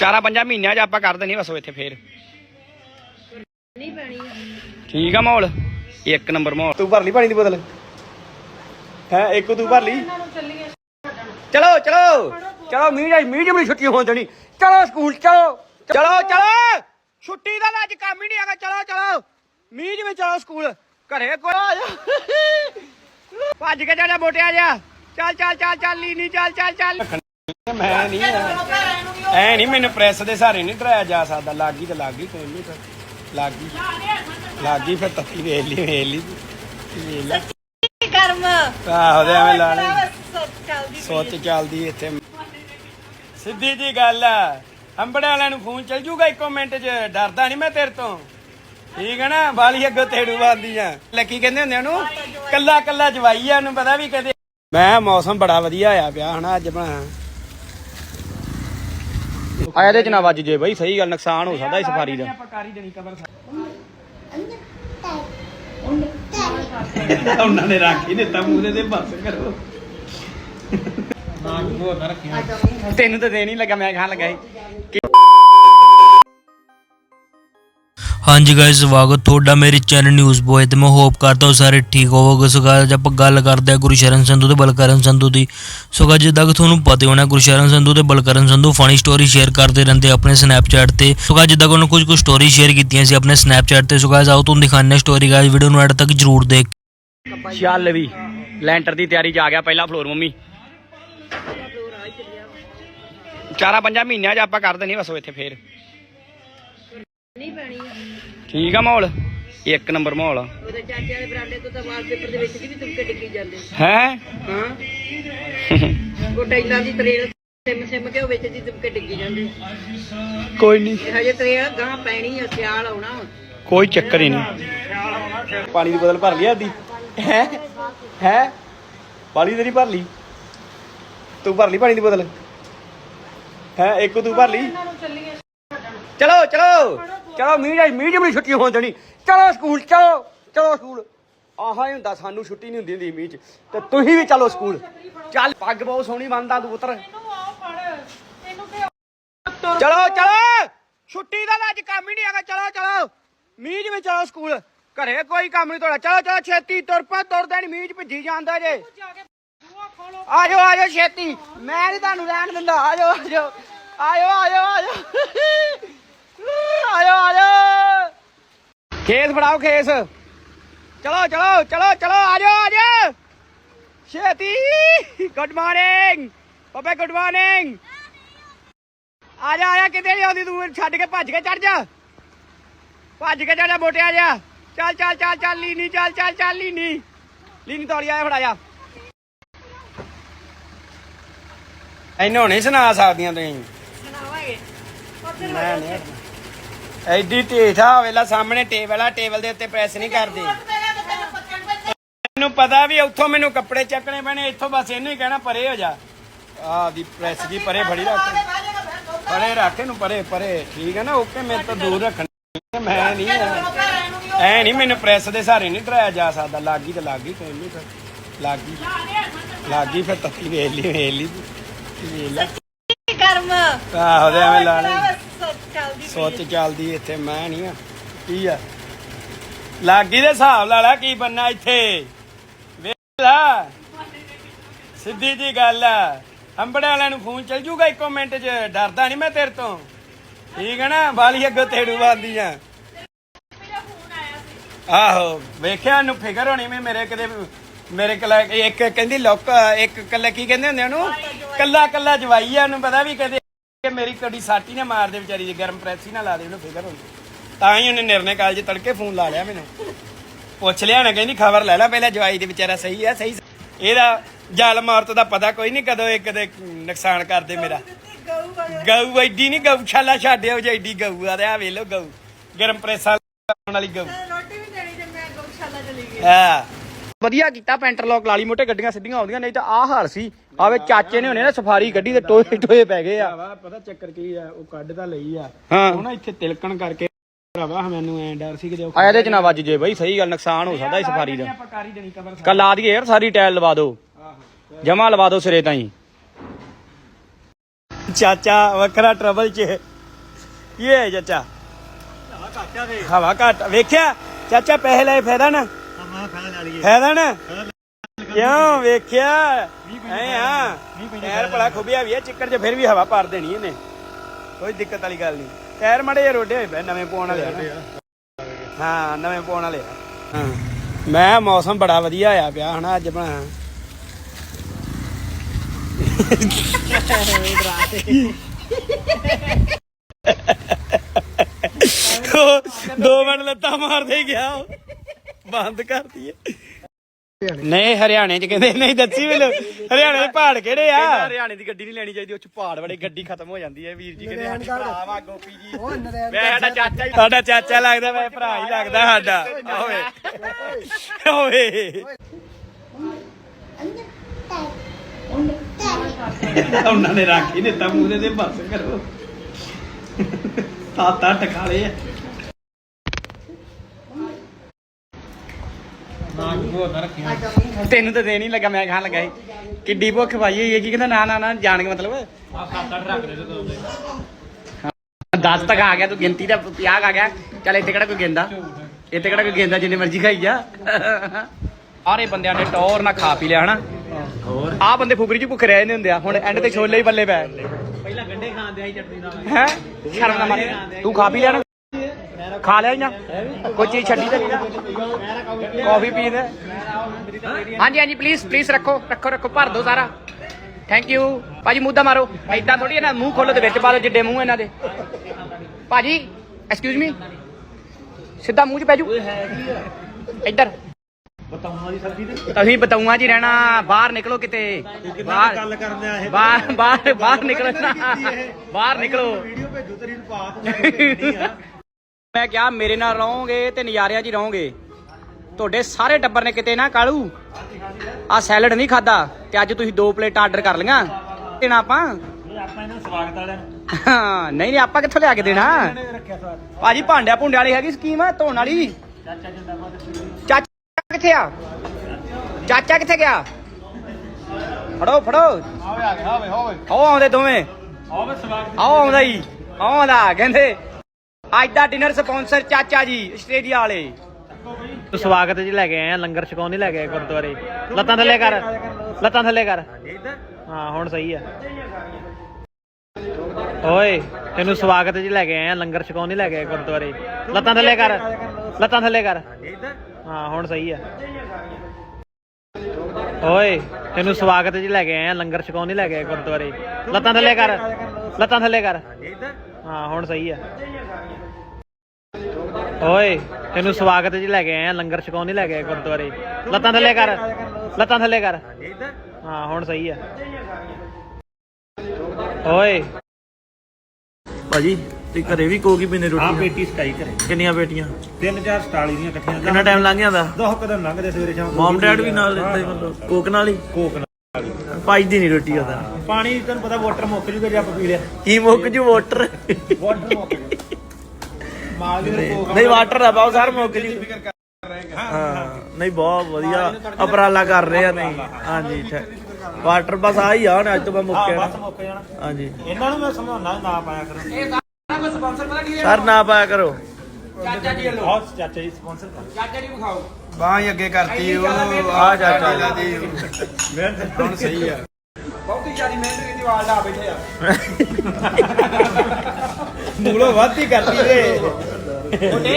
ਚਾਰਾਂ ਪੰਜਾਂ ਮਹੀਨਿਆਂ 'ਚ ਆਪਾਂ ਕਰ ਦੇਣੀ ਬਸ ਇੱਥੇ ਫੇਰ। ਨਹੀਂ ਪੈਣੀ ਠੀਕ ਆ ਮਾਹੌਲ? ਇੱਕ ਨੰਬਰ ਮਾਹੌਲ। ਤੂੰ ਭਰ ਲਈ ਪਾਣੀ ਦੀ ਬੋਤਲ? ਹੈ ਇੱਕ ਤੂੰ ਭਰ ਲਈ? ਚਲੋ ਚਲੋ ਚਲੋ ਮੀਂਹ ਮੀਂਹ ਦੀ ਵੀ ਛੁੱਟੀ ਹੋਣ ਦੇਣੀ। ਚਲੋ ਸਕੂਲ ਚਲੋ। ਚਲੋ ਚਲੋ। ਛੁੱਟੀ ਦਾ ਅੱਜ ਕੰਮ ਹੀ ਨਹੀਂ ਹੈਗਾ। ਚਲੋ ਚਲੋ। ਮੀਂਹ ਜਿਵੇਂ ਚਲੋ ਸਕੂਲ। ਘਰੇ ਕੋਲ ਆ ਜਾ। ਭੱਜ ਕੇ ਜਾਣਾ ਮੋਟਿਆ ਜਾ ਚੱਲ ਚੱਲ ਚੱਲ ਚੱਲ ਲੀ ਨਹੀਂ ਚੱਲ ਚੱਲ ਚੱਲ। ਮੈਂ ਨਹੀਂ ਐ ਨਹੀਂ ਮੈਨੂੰ ਪ੍ਰੈਸ ਦੇ ਸਹਾਰੇ ਨਹੀਂ ਡਰਾਇਆ ਜਾ ਸਕਦਾ। ਲੱਗੀ ਤੇ ਲੱਗੀ ਕੋਈ ਨਹੀਂ ਫਿਰ। ਲੱਗੀ ਲੱਗੀ ਫਿਰ ਤੱਕੀ ਵੇਖ ਲਈ ਵੇਖ ਲਈ। ਵੇਖ ਲੈ। ਕਰਮ। ਆਹੋ ਤੇ ਐਵੇਂ ਲਾ ਲਈ। ਸੋਚ ਚੱਲਦੀ ਇੱਥੇ। ਸਿੱਧੀ ਜੀ ਗੱਲ ਆ। ਅੰਬੜੇ ਵਾਲਿਆਂ ਨੂੰ ਫੋਨ ਚੱਲ ਜੂਗਾ ਇੱਕੋ ਮਿੰਟ 'ਚ। ਡਰਦਾ ਨਹੀਂ ਮੈਂ ਤੇਰੇ ਤੋਂ। ਠੀਕ ਹੈ ਨਾ? ਬਾਲੀ ਅੱਗੋਂ ਤੇੜੂ ਬੰਦੀ ਆ। ਲੱਕੀ ਕਹਿੰਦੇ ਹੁੰਦੇ ਉਹਨੂੰ? ਕੱਲਾ ਕੱਲਾ ਜਵਾਈ ਆ ਉਹਨੂੰ ਪਤਾ ਵੀ ਕਦੇ ਮੈਂ ਮੌਸਮ ਬੜਾ ਵਧੀਆ ਆ ਪਿਆ ਹਨਾ ਅੱਜ ਬਣਾ ਆ ਇਹਦੇ ਚ ਨਾ ਵੱਜ ਜੇ ਬਈ ਸਹੀ ਗੱਲ ਨੁਕਸਾਨ ਹੋ ਸਕਦਾ ਇਸ ਸਫਾਰੀ ਦਾ। ਆਪਾਂ ਕਰ ਹੀ ਦੇਣੀ ਕਬਰ ਉਹਨਾਂ ਨੇ ਰੱਖ ਹੀ ਦਿੱਤਾ ਮੂਹਰੇ ਤੇ ਬਸ ਕਰੋ। ਤੈਨੂੰ ਤਾਂ ਦੇ ਨਹੀਂ ਲੱਗਾ ਮੈਂ ਖਾਣ ਲੱਗਾ ਸੀ ਹਾਂਜੀ ਗਾਇਸ ਸਵਾਗਤ ਤੁਹਾਡਾ ਮੇਰੇ ਚੈਨਲ ਨਿਊਜ਼ ਬੋਏ ਤੇ। ਮੈਂ ਹੋਪ ਕਰਦਾ ਹਾਂ ਸਾਰੇ ਠੀਕ ਹੋਵੋਗੇ। ਸੋ guys, ਆਪਾਂ ਗੱਲ ਕਰਦੇ ਹਾਂ ਗੁਰਸ਼ਰਨ ਸੰਧੂ ਤੇ ਬਲਕਰਨ ਸੰਧੂ ਦੀ। ਸੋ guys, ਜਿੱਦਾਂ ਕਿ ਤੁਹਾਨੂੰ ਪਤਾ ਹੋਣਾ ਗੁਰਸ਼ਰਨ ਸੰਧੂ ਤੇ Balkaran Sandhu funny story share ਕਰਦੇ ਰਹਿੰਦੇ ਆਪਣੇ ਸਨੈਪਚੈਟ ਤੇ। ਸੋ guys, ਜਿੱਦਾਂ ਕਿ ਉਹਨਾਂ ਕੁਝ ਕੁ ਸਟੋਰੀ ਸ਼ੇਅਰ ਕੀਤੀਆਂ ਸੀ ਆਪਣੇ ਸਨੈਪਚੈਟ ਤੇ। ਸੋ guys, ਆਓ ਤੁਹਾਨੂੰ ਦਿਖਾਉਂਦੇ ਸਟੋਰੀ ਗਾਇਸ ਵੀਡੀਓ ਨੂੰ ਐਡ ਤੱਕ ਜਰੂਰ ਦੇਖ ਚੱਲ ਵੀ ਲੈਂਟਰ ਦੀ ਤਿਆਰੀ 'ਚ ਗਿਆ ਪਹਿਲਾ ਫਲੋਰ ਮੰਮੀ। ਚਾਰਾਂ ਪੰਜਾਂ ਮਹੀਨਿਆਂ 'ਚ ਆਪਾਂ ਕਰ ਦੇਣੀ ਬਸ ਇੱਥੇ ਫੇਰ। ਨਹੀਂ ਪੈਣੀ ਠੀਕ ਆ ਮਾਹੌਲ? ਇੱਕ ਨੰਬਰ ਮਾਹੌਲ ਉਹਦੇ ਚਾਚੇ ਵਾਲੇ ਬਰਾਂਡੇ ਤੋਂ ਤਾਂ ਵਾਲਪੇਪਰ ਦੇ ਵਿੱਚ ਦੀ ਵੀ ਤੁਮਕੇ ਡਿੱਗੀ ਜਾਂਦੇ। ਹੈ? ਹਾਂ। ਉਹ ਟੈਲਾਂ ਦੀ ਤਰੇਲ ਸਿਮ ਸਿਮ ਕੇ ਉਹ ਵਿੱਚ ਦੀ ਤੁਮਕੇ ਡਿੱਗੀ ਜਾਂਦੇ। ਕੋਈ ਨਹੀਂ ਹਜੇ ਤਰੇਲ ਗਾਂ ਪੈਣੀ ਆ ਸਿਆਲ ਆਉਣਾ। ਕੋਈ ਚੱਕਰ ਹੀ ਨਹੀਂ ਪਾਣੀ ਦੀ ਬੋਤਲ ਭਰ ਲਈ ਆਦੀ ਹੈ? ਹੈ? ਪਾਣੀ ਤੇਰੀ ਭਰ ਲਈ? ਤੂੰ ਭਰ ਲਈ ਪਾਣੀ ਦੀ ਬੋਤਲ? ਹੈ? ਇੱਕ ਤੂੰ ਭਰ ਲਈ? ਚਲੋ ਚਲੋ। ਚਲੋ ਮੀਂਹ ਮੀਂਹ ਦੀ ਵੀ ਛੁੱਟੀ ਹੋਣ ਦੇਣੀ। ਚਲੋ ਸਕੂਲ ਚਲੋ ਚਲੋ ਸਕੂਲ। ਆਹਾ ਹੀ ਹੁੰਦਾ ਸਾਨੂੰ ਛੁੱਟੀ ਨਹੀਂ ਹੁੰਦੀ ਹੁੰਦੀ ਮੀਂਹ ਚ। ਤੇ ਤੁਸੀਂ ਵੀ ਚਲੋ ਸਕੂਲ। ਚੱਲ ਪੱਗ ਬਹੁਤ ਸੋਹਣੀ ਬੰਨਦਾ ਤੂੰ ਪੁੱਤਰ ਚਲੋ ਚਲੋ! ਛੁੱਟੀ ਦਾ ਅੱਜ ਕੰਮ ਹੀ ਨਹੀਂ ਹੈਗਾ। ਚਲੋ ਚਲੋ। ਮੀਂਹ ਜਿਵੇਂ ਚਲੋ ਸਕੂਲ। ਘਰੇ ਕੋਈ ਕੰਮ ਨਹੀਂ ਤੁਹਾਡਾ। ਚਲੋ ਚਲੋ ਛੇਤੀ ਤੁਰ ਪਾ ਤੁਰਦਾ ਨਹੀਂ ਮੀਂਹ ਚ ਭਿੱਜੀ ਜਾਂਦਾ ਜੇ। ਆਜੋ ਆਜੋ ਛੇਤੀ। ਮੈਂ ਨਹੀਂ ਤੁਹਾਨੂੰ ਰਹਿਣ ਦਿੰਦਾ। ਆਜੋ ਆਜੋ। ਆਜੋ ਆਜੋ ਆਜੋ। ਆਜੋ ਆਜੋ। ਖੇਸ ਫੜਾਓ ਖੇਸ। ਚਲੋ ਚਲੋ ਚਲੋ ਚਲੋ ਆਜੋ ਆਜੋ। ਛੇਤੀ। ਗੁੱਡ ਮਾਰਨਿੰਗ ਪਪੇ ਗੁੱਡ ਮਾਰਨਿੰਗ ਆ ਜਾ ਆ ਜਾ ਕਿਤੇ ਨਹੀਂ ਆਉਂਦੀ ਤੂੰ ਛੱਡ ਕੇ ਭੱਜ ਕੇ ਚੜ ਜਾ। ਭੱਜ ਕੇ ਚੜ ਜਾ ਮੋਟਿਆ ਜਾ ਚੱਲ ਚੱਲ ਚੱਲ ਚੱਲ ਲੀਨੀ ਚੱਲ ਚੱਲ ਚੱਲ ਲੀਨੀ। ਲੀਨੀ ਤੋੜੀ ਆਇਆ ਫੜਾ ਜਾ। ਇਹਨੂੰ ਨਹੀਂ ਸੁਣਾ ਸਕਦੀਆਂ ਤੁਸੀਂ? ਸੁਣਾਵਾਂਗੇ। ਉੱਥੇ ਮੈਂ ਨਹੀਂ। ਐਡੀ ਢੇਠਾ ਵੇਲਾ ਸਾਹਮਣੇ ਟੇਬਲ ਆ ਟੇਬਲ ਦੇ ਉੱਤੇ ਪ੍ਰੈਸ ਨਹੀਂ ਕਰਦੇ। ਮੈਨੂੰ ਪਤਾ ਵੀ ਉੱਥੋਂ ਮੈਨੂੰ ਕੱਪੜੇ ਚੱਕਣੇ ਪੈਣੇ ਇੱਥੋਂ ਬਸ ਇਹਨੂੰ ਹੀ ਕਹਿਣਾ ਪਰੇ ਹੋ ਜਾ। ਆਹ ਦੀ ਪ੍ਰੈਸ ਦੀ ਪਰੇ ਫੜੀ ਰੱਖ। ਪਰੇ ਰੱਖ ਇਹਨੂੰ ਪਰੇ ਪਰੇ। ਠੀਕ ਹੈ ਨਾ ਓਕੇ ਮੇਰੇ ਤੋਂ ਦੂਰ ਰੱਖਣੀ। ਮੈਂ ਨਹੀਂ ਐ ਨਹੀਂ ਮੈਨੂੰ ਪ੍ਰੈਸ ਦੇ ਸਹਾਰੇ ਨਹੀਂ ਡਰਾਇਆ ਜਾ ਸਕਦਾ। ਲੱਗੀ ਤੇ ਲੱਗੀ ਕੋਈ ਨਹੀਂ ਫਿਰ। ਲੱਗੀ। ਲੱਗੀ ਫਿਰ ਤੱਕੀ ਵੇਖ ਲਈ ਵੇਖ ਲਈ ਵੇਖ ਲੈ ਕਰਮ? ਆਹੋ ਤੇ ਐਵੇਂ ਲਾ ਚੱਲਦੀ ਸੋਚ ਚੱਲਦੀ ਇੱਥੇ ਮੈਂ ਨਹੀਂ ਆ। ਕੀ ਆ? ਲਾਗੀ ਦੇ ਹਿਸਾਬ ਲਾ ਲੈ ਕੀ ਬੰਨਾ ਇੱਥੇ? ਵੇਖ ਲਾ। ਸਿੱਧੀ ਜੀ ਗੱਲ ਆ। ਅੰਬੜੇ ਵਾਲਿਆਂ ਨੂੰ ਫੋਨ ਚੱਲ ਜੂਗਾ ਇੱਕੋ ਮਿੰਟ 'ਚ। ਡਰਦਾ ਨਹੀਂ ਮੈਂ ਤੇਰੇ ਤੋਂ। ਠੀਕ ਹੈ ਨਾ? ਬਾਲੀ ਅੱਗੋਂ ਤੇੜੂ ਬੰਦੀ ਆ। ਆਹੋ ਵੇਖਿਆ ਨੂੰ ਫਿਕਰ ਹੋਣੀ ਵੀ ਮੇਰੇ ਕਦੇ ਮੇਰੇ ਕੋਲ ਇੱਕ ਕਹਿੰਦੀ ਲੋਕ ਇੱਕ ਕੱਲਾ ਕੀ ਕਹਿੰਦੇ ਹੁੰਦੇ ਉਹਨੂੰ? ਕੱਲਾ ਕੱਲਾ ਜਵਾਈ ਆ ਉਹਨੂੰ ਪਤਾ ਵੀ ਕਦੇ ਕਿ ਮੇਰੀ ਕੜੀ ਸਾਟੀ ਨੇ ਮਾਰ ਦੇ ਵਿਚਾਰੀ ਦੀ ਗਰਮ ਪ੍ਰੈਸੀ ਨਾ ਲਾ ਦੇ ਉਹਨੂੰ ਫਿਕਰ ਹੁੰਦੀ। ਤਾਂ ਹੀ ਉਹਨੇ ਨਿਰਣੇ ਕਾਲਜ ਤੜਕੇ ਫੋਨ ਲਾ ਲਿਆ ਮੈਨੂੰ। ਪੁੱਛ ਲਿਆ ਨਾ ਕਹਿੰਦੀ ਖਬਰ ਲੈ ਲੈ ਪਹਿਲਾਂ ਜਵਾਈ ਦੇ ਵਿਚਾਰਾ ਸਹੀ ਆ ਸਹੀ ਇਹਦਾ ਜਲ ਮਾਰਤ ਦਾ ਪਤਾ ਕੋਈ ਨਹੀਂ ਕਦੋਂ ਇਹ ਕਦੇ ਨੁਕਸਾਨ ਕਰਦੇ ਮੇਰਾ। ਗਊ ਐਡੀ ਨਹੀਂ ਗਊਸ਼ਾਲਾ ਛੱਡਿਓ ਜੇ ਐਡੀ ਗਊ ਆ ਤੇ ਆ ਵੇਖ ਲੋ ਗਊ। ਗਰਮ ਪ੍ਰੈਸਾਂ ਲਾਉਣ ਵਾਲੀ ਗਊ। ਰੋਟੀ ਵੀ ਦੇਣੀ ਜੇ ਮੈਂ ਗਊਸ਼ਾਲਾ ਚਲੀ ਗਈ। ਹਾਂ। ਵਧੀਆ ਕੀਤਾ ਪੈਂਟਰ ਲੋਕ ਲਾਲੀ ਮੋਟੇ ਗੱਡੀਆਂ ਸਿੱਧੀਆਂ ਆਉਂਦੀਆਂ ਨਹੀਂ ਤਾਂ ਆਹ ਹਾਲ ਸੀ। ਆਵੇ ਚਾਚੇ ਨੇ ਹੋਣੇ ਨਾ ਸਫਾਰੀ ਗੱਡੀ ਤੇ ਟੋਏ ਟੋਏ ਪੈ ਗਏ ਆ। ਪਤਾ ਚੱਕਰ ਕੀ ਆ ਉਹ ਕੱਢ ਤਾਂ ਲਈ ਆ। ਹਾਂ। ਉਹ ਨਾ ਇੱਥੇ ਤਿਲਕਣ ਕਰਕੇ ਭਰਾਵਾ ਮੈਨੂੰ ਐ ਡਰ ਸੀ ਕਿ ਜੋ ਆ ਇਹਦੇ ਚ ਨਾ ਵੱਜ ਜੇ ਬਈ ਸਹੀ ਗੱਲ ਨੁਕਸਾਨ ਹੋ ਸਕਦਾ ਇਸ ਸਫਾਰੀ ਦਾ। ਆਪਾਂ ਕਰ ਹੀ ਦੇਣੀ ਕਬਰ ਕੱਲ ਲਾ ਦਈਏ ਯਾਰ ਸਾਰੀ ਟਾਇਲ ਲਵਾ ਦਿਓ। ਜਮਾ ਲਵਾ ਦਿਓ ਸਿਰੇ ਤਾਈਂ। ਚਾਚਾ ਵੱਖਰਾ ਟਰਬਲ ਚ। ਕੀ ਹੈ ਚਾਚਾ? ਹਵਾ ਘੱਟ ਵੇਖਿਆ? ਚਾਚਾ ਪੈਸੇ ਲਏ ਫਾਇਦਾ ਨਾ? ਫਾਇਦਾ ਨਾ? ਕਿਉਂ ਵੇਖਿਆ? ਐ ਆ। ਟਾਇਰ ਭਲਾ ਖੁੱਬਿਆ ਵੀ ਆ ਚਿੱਕੜ 'ਚ ਫਿਰ ਵੀ ਹਵਾ ਭਰ ਦੇਣੀ ਇਹਨੇ। ਕੋਈ ਦਿੱਕਤ ਵਾਲੀ ਗੱਲ ਨਹੀਂ। ਟਾਇਰ ਮੜੇ ਜਿਹੇ ਰੋਡੇ ਹੋਏ ਪਏ ਨਵੇਂ ਪਾਉਣ ਵਾਲੇ ਆ ਨਾ। ਹਾਂ ਨਵੇਂ ਪਾਉਣ ਵਾਲੇ ਆ। ਹਾਂ। ਮੈਂ ਮੌਸਮ ਬੜਾ ਵਧੀਆ ਆ ਪਿਆ ਹਨਾ ਅੱਜ ਬਣਾ ਦੋ ਮਿੰਟ ਲੱਤਾਂ ਮਾਰਦੇ ਗਿਆ ਉਹ। ਬੰਦ ਕਰਦੀ ਏ। ਨਹੀਂ ਹਰਿਆਣੇ ਚ ਕਹਿੰਦੇ ਨਹੀਂ ਦੱਸੀ ਮੈਨੂੰ। ਹਰਿਆਣੇ ਦੇ ਪਹਾੜ ਕਿਹੜੇ ਆ? ਹਰਿਆਣੇ ਦੀ ਗੱਡੀ ਨਹੀਂ ਲੈਣੀ ਚਾਹੀਦੀ ਉਹ ਚ ਪਹਾੜ ਬੜੇ ਗੱਡੀ ਖਤਮ ਹੋ ਜਾਂਦੀ ਹੈ ਵੀਰ ਜੀ ਕਹਿੰਦੇ ਸਾਡੀ ਭਰਾ ਵਾ ਗੋਪੀ ਜੀ। ਮੈਂ ਸਾਡਾ ਚਾਚਾ ਹੀ ਸਾਡਾ ਚਾਚਾ ਲੱਗਦਾ ਮੈਂ ਭਰਾ ਹੀ ਲੱਗਦਾ ਸਾਡਾ। ਓਏ। ਓਏ। ਉਹਨਾਂ ਨੇ ਰੱਖ ਹੀ ਦਿੱਤਾ ਮੂੰਹ ਦੇ ਤੇ ਬਸ ਕਰੋ ਤਾਤਾ ਟਕਾਲੇ ਆ। ਤੈਨੂੰ ਤਾਂ ਦੇ ਨਹੀਂ ਲੱਗਾ ਮੈਂ ਖਾਣ ਲੱਗਾ ਸੀ। ਕਿੱਡੀ ਭੁੱਖ ਪਾਈ ਹੋਈ ਹੈ ਕੀ ਕਹਿੰਦਾ ਨਾ ਨਾ ਨਾ ਜਾਣ ਕੇ ਮਤਲਬ। ਹਾਂ, 10 ਤੱਕ ਆ ਗਿਆ ਤੂੰ ਗਿਣਤੀ ਦਾ 50 ਆ ਗਿਆ। ਚੱਲ ਇੱਥੇ ਕਿਹੜਾ ਕੋਈ ਗਿੰਦਾ ਇੱਥੇ ਕਿਹੜਾ ਕੋਈ ਗਿੰਦਾ ਜਿੰਨੇ ਮਰਜ਼ੀ ਖਾਈ ਜਾ। ਸਾਰੇ ਬੰਦਿਆਂ ਨੇ ਟੌਰ ਨਾ ਖਾ ਪੀ ਲਿਆ ਹਨਾ? ਹੋਰ? ਆ ਬੰਦੇ ਫੁਕਰੀ ਚ ਭੁੱਖ ਰਹੇ ਨੇ ਹੁੰਦੇ ਆ ਹੁਣ ਐਂਡ ਤੇ ਛੋਲੇ ਹੀ ਬੱਲੇ ਪੈ ਪਹਿਲਾਂ ਗੰਡੇ ਖਾਂਦੇ ਆਈ ਚਟਨੀ ਨਾਲ। ਹੈ? ਸ਼ਰਮ ਨਾ ਮਾਰੇ। ਤੂੰ ਖਾ ਪੀ ਲਿਆ ਨਾ। ਖਾ ਲਿਆ ਹੀ ਨਾ। ਕੋਈ ਚੀਜ਼ ਛੱਡੀ ਤਾਂ ਨਹੀਂ ਨਾ। ਕਾਫੀ ਪੀਂਦੇ ਹਾਂਜੀ ਹਾਂਜੀ ਪਲੀਜ਼ ਪਲੀਜ਼ ਰੱਖੋ ਰੱਖੋ ਰੱਖੋ ਭਰ ਦਿਓ ਸਾਰਾ। ਥੈਂਕ ਯੂ ਭਾਜੀ ਮੁੱਦਾ ਮਾਰੋ। ਐਦਾਂ ਥੋੜੀ ਇਹਨਾਂ ਮੂੰਹ ਖੋਲੋ ਤੇ ਵਿੱਚ ਪਾ ਦਿਓ ਜਿੱਡੇ ਮੂੰਹ ਇਹਨਾਂ ਦੇ। ਭਾਜੀ ਐਕਸਕਿਊਜ਼ ਮੀ ਸਿੱਧਾ ਮੂੰਹ 'ਚ ਪੈ ਜੂ ਇੱਧਰ। ਤੁਸੀਂ ਬਤਾਉਂਗਾ ਜੀ ਰਹਿਣਾ ਬਾਹਰ ਨਿਕਲੋ ਕਿਤੇ। ਬਾਹਰ ਗੱਲ ਕਰਦੇ ਆ ਇਹ? ਬਾਹਰ ਬਾਹਰ ਨਿਕਲੋ ਨਾ ਬਾਹਰ ਨਿਕਲੋ। ਵੀਡੀਓ ਭੇਜੋ ਤੇਰੀ ਪਾ ਮੈਂ ਕਿਹਾ ਮੇਰੇ ਨਾਲ ਰਹੋਗੇ ਤੇ ਨਜ਼ਾਰਿਆਂ 'ਚ ਹੀ ਰਹੋਗੇ। ਤੁਹਾਡੇ ਸਾਰੇ ਟੱਬਰ ਨੇ ਕਿਤੇ ਨਾ ਕਾਲੂ। ਆ ਸੈਲਡ ਨਹੀਂ ਖਾਦਾ ਤੇ ਅੱਜ ਤੁਸੀਂ ਦੋ ਪਲੇਟਾਂ ਆਰਡਰ ਕਰ ਲਈਆਂ। ਦੇਣਾ ਆਪਾਂ? ਆਪਾਂ ਇਹਨਾਂ ਸਵਾਗਤ ਵਾਲਿਆਂ ਹਾਂ, ਨਹੀਂ ਨਹੀਂ ਆਪਾਂ ਕਿੱਥੋਂ ਲਿਆ ਕੇ ਦੇਣਾ? ਰੱਖਿਆ ਭਾਜੀ ਭਾਂਡਿਆ ਭੁੰਡਿਆ ਵਾਲੀ ਹੈਗੀ ਸਕੀਮ ਆ ਧੋਣ ਵਾਲੀ। ਚਾਚਾ ਚਾਚਾ ਕਿੱਥੇ ਆ? ਚਾਚਾ ਕਿੱਥੇ ਗਿਆ? ਫੜੋ ਫੜੋ। ਆਵੇ ਆ ਗਿਆ ਹੋਵੇ ਹੋਵੇ ਆਓ ਆਉਂਦੇ ਦੋਵੇਂ। ਆਵੇ ਸਵਾਗਤ। ਆਓ ਆਉਂਦਾ ਹੀ ਆਓ ਆਉਂਦਾ ਕਹਿੰਦੇ। ਅੱਜ ਦਾ ਡਿਨਰ ਸਪਾਂਸਰ ਚਾਚਾ ਜੀ, ਆਸਟ੍ਰੇਲੀਆ ਵਾਲੇ। ਸਵਾਗਤ ਜੀ, ਲੈ ਕੇ ਆਏ ਆ, ਲੰਗਰ ਛਕਾਉਣ ਨਹੀਂ ਲੈ ਕੇ ਆਏ ਗੁਰਦੁਆਰੇ। ਲੱਤਾਂ ਥੱਲੇ ਕਰ, ਲੱਤਾਂ ਥੱਲੇ ਕਰ। ਹਾਂ, ਹੁਣ ਸਹੀ ਆ। ਓਏ, ਤੈਨੂੰ ਸਵਾਗਤ ਜੀ, ਲੈ ਕੇ ਆਏ ਆ, ਲੰਗਰ ਛਕਾਉਣ ਨਹੀਂ ਲੈ ਕੇ ਆਏ ਗੁਰਦੁਆਰੇ। ਲੱਤਾਂ ਥੱਲੇ ਕਰ, ਲੱਤਾਂ ਥੱਲੇ ਕਰ। ਹਾਂ, ਹੁਣ ਸਹੀ ਆ। ਓਏ, ਤੈਨੂੰ ਸਵਾਗਤ ਜੀ, ਲੈ ਕੇ ਆਏ ਆ, ਲੰਗਰ ਛਕਾਉਣ ਨਹੀਂ ਲੈ ਕੇ ਆਏ ਗੁਰਦੁਆਰੇ। ਲੱਤਾਂ ਥੱਲੇ ਕਰ, ਲੱਤਾਂ ਥੱਲੇ ਕਰ। ਹਾਂ, ਹੁਣ ਸਹੀ ਆ। ਓਏ ਤੈਨੂੰ ਸਵਾਗਤ ਜੀ ਲੈ ਕੇ ਆਏ ਆ ਲੰਗਰ ਛਕਾਉਣ ਨਹੀਂ ਲੈ ਕੇ ਆਏ ਗੁਰਦੁਆਰੇ। ਲੱਤਾਂ ਥੱਲੇ ਕਰ ਲੱਤਾਂ ਥੱਲੇ ਕਰ। ਹਾਂ ਹੁਣ ਸਹੀ ਆ। ਓਏ। ਭਾਜੀ ਤੇ ਘਰੇ ਵੀ ਕੋਕੀ ਪੀਨੇ ਆ ਰੋਟੀ ਬੇਟੀ ਸਕਾਈ ਕਰੇ। ਕਿੰਨੀਆਂ ਬੇਟੀਆਂ ਤਿੰਨ ਚਾਰ ਸਟਾਲੀ ਦੀਆਂ ਇਕੱਠੀਆਂ। ਕਿੰਨਾ ਟਾਈਮ ਲੰਘ ਜਾਂਦਾ? ਦੋ ਕਦਮ ਲੰਘਦੇ ਸਵੇਰੇ ਸ਼ਾਮ ਮਮ ਡੈਡ ਵੀ ਨਾਲ ਮਤਲਬ ਕੋਕ ਨਾਲ ਹੀ? ਕੋਕ ਨਾਲ। ਪਾਈ ਦੀ ਨਹੀਂ ਰੋਟੀ ਉਹਦਾ। ਪਾਣੀ ਤੈਨੂੰ ਪਤਾ ਵਾਟਰ ਮੁੱਕ ਜੂਗਾ ਜੇ ਆਪਾਂ ਪੀ ਲਿਆ। ਕੀ ਮੁੱਕ ਜੂ ਵਾਟਰ ਵਾਟਰ ਨਹੀਂ ਵਾਟਰ ਦਾ ਬਹੁਤ ਸਾਰ ਮੁੱਕ ਜੂ। ਹਾਂ ਨਹੀਂ ਬਹੁਤ ਵਧੀਆ। ਉਪਰਾਲਾ ਕਰ ਰਹੇ ਆ ਨਹੀਂ। ਹਾਂਜੀ ਵਾਟਰ ਬਸ ਆ ਹੀ ਆ ਹੁਣ ਅੱਜ ਤੋਂ ਬਾਅਦ ਬਸ ਮੁੱਕ ਜਾਣਾ। ਹਾਂਜੀ। ਇਹਨਾਂ ਨੂੰ ਮੈਂ ਸਮਝਾਉਣਾ ਨਾ ਪਾਇਆ ਕਰੋ। ਸਪਾਂਸਰ ਪਤਾ ਕੀ ਸਰ ਨਾ ਪਾਇਆ ਕਰੋ। ਚਾਚਾ ਜੀ ਵੱਲੋਂ। ਬਹੁਤ ਚਾਚਾ ਜੀ ਸਪਾਂਸਰ ਕਰ ਚਾਚਾ ਜੀ ਵਿਖਾਓ। ਬਾਹ ਹੀ ਅੱਗੇ ਕਰਤੀ ਉਹ ਆ ਚਾਚਾ ਜੀ। ਦੀ। ਹੁਣ ਸਹੀ ਆ। ਬਹੁਤੀ ਜਿਆਦੀ ਮਿਹਨਤ ਕੀਤੀ ਵਾਲ ਲਾ ਬੈਠੇ ਆ। ਮੂਲੋਂ ਵੱਧ ਹੀ ਕਰਤੀ ਰੇ ਉਹਨੇ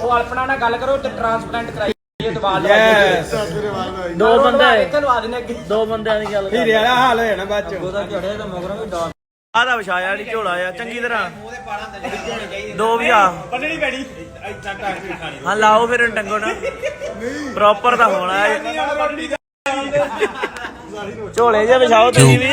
ਉਹ ਅਲਪਨਾ ਨਾਲ ਗੱਲ ਕਰੋ ਤੇ ਟ੍ਰਾਂਸਪਲਾਂਟ ਕਰਾਈਏ ਤੇ ਵਾਲ ਯੈਸ ਦੋ ਬੰਦੇ ਇੱਥੇ ਲਵਾ ਦੇਣੇ ਅੱਗੇ ਦੋ ਬੰਦਿਆਂ ਦੀ ਗੱਲ ਕਰ ਹੀਰੇ ਵਾਲਾ ਹਾਲ ਹੋ ਜਾਣਾ ਬਾਅਦ ਚ। ਆਹ ਦਾ ਵਿਛਾਇਆ ਨਹੀਂ ਝੋਲਾ ਆ ਚੰਗੀ ਤਰ੍ਹਾਂ। ਦੋ ਵੀ ਆ। ਬੰਨਣੀ ਪੈਣੀ। ਇਦਾਂ ਟਾਂਗ ਕੇ ਖਾਣੀ। ਹਾਂ ਲਾਓ ਫਿਰ ਟੰਗੋ ਨਾ ਪ੍ਰੋਪਰ ਦਾ ਹੋਣਾ। ਝੋਲੇ ਜੇ ਵਿਛਾਓ ਤੁਸੀਂ ਵੀ।